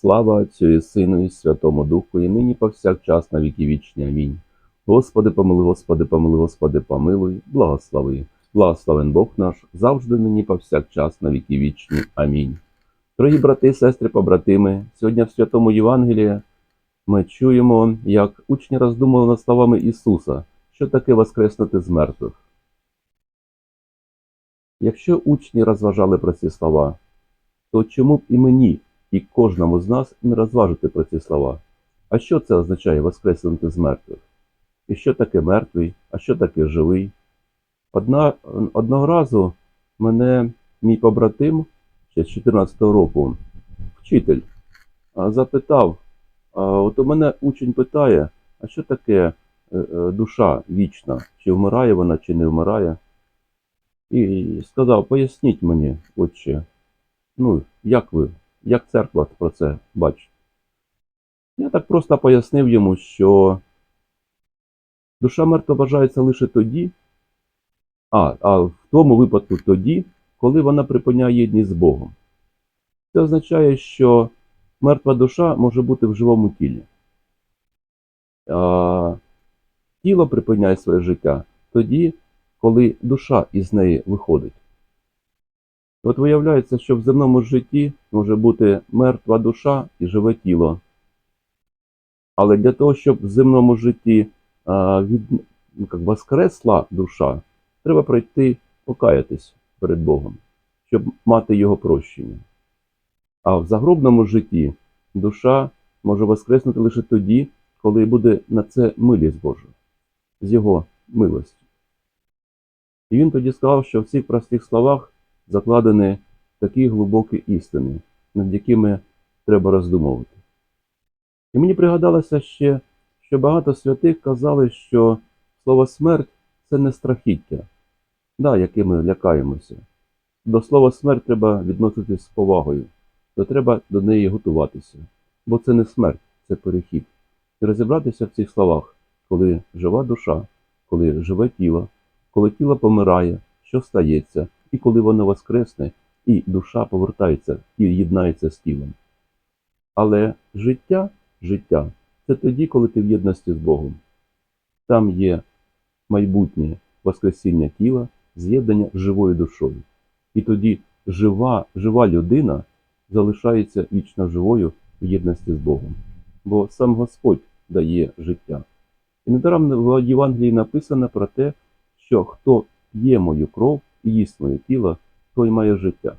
Слава Отцю і Сину і Святому Духу, і нині повсякчас на віки вічні. Амінь. Господи, помилуй, Господи, помилуй, Господи, помилуй, благослови. Благословен Бог наш, завжди нині повсякчас на віки вічні. Амінь. Дорогі брати сестри, побратими, сьогодні в Святому Євангелії ми чуємо, як учні роздумували над словами Ісуса, що таке воскреснути з мертвих. Якщо учні розважали про ці слова, то чому б і мені, і кожному з нас не розважити про ці слова? А що це означає воскреснути з мертвих? І що таке мертвий, а що таке живий? Одна, одного разу мене мій побратим ще з 14-го року, вчитель, запитав, от у мене учень питає, а що таке е, е, душа вічна? Чи вмирає вона, чи не вмирає? І сказав, поясніть мені, отче, ну, як ви, як церква про це бачить? Я так просто пояснив йому, що душа мертва вважається лише тоді, а, а в тому випадку тоді, коли вона припиняє єдність з Богом. Це означає, що мертва душа може бути в живому тілі. А, тіло припиняє своє життя тоді, коли душа із неї виходить. От виявляється, що в земному житті може бути мертва душа і живе тіло. Але для того, щоб в земному житті а, від, ну, як воскресла душа, треба пройти покаятись перед Богом, щоб мати його прощення. А в загробному житті душа може воскреснути лише тоді, коли буде на це милість Божа, з його милості. І він тоді сказав, що в цих простих словах закладені такі глибокі істини, над якими треба роздумувати. І мені пригадалося ще, що багато святих казали, що слово смерть це не страхіття, да, яким ми лякаємося. До слова смерть треба відноситись з повагою, то треба до неї готуватися, бо це не смерть, це перехід. І розібратися в цих словах, коли жива душа, коли живе тіло, коли тіло помирає, що стається, і коли воно воскресне, і душа повертається і єднається з тілом. Але життя, життя це тоді, коли ти в єдності з Богом. Там є майбутнє воскресіння тіла, з'єднання з живою душою. І тоді жива, жива людина залишається вічно живою в єдності з Богом. Бо сам Господь дає життя. І недаремно в Євангелії написано про те, що хто п'є мою кров і їсть моє тіло, той має життя.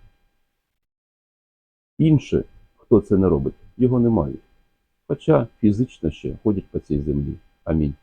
Інше, хто це не робить, його не мають. Хоча фізично ще ходять по цій землі. Амінь.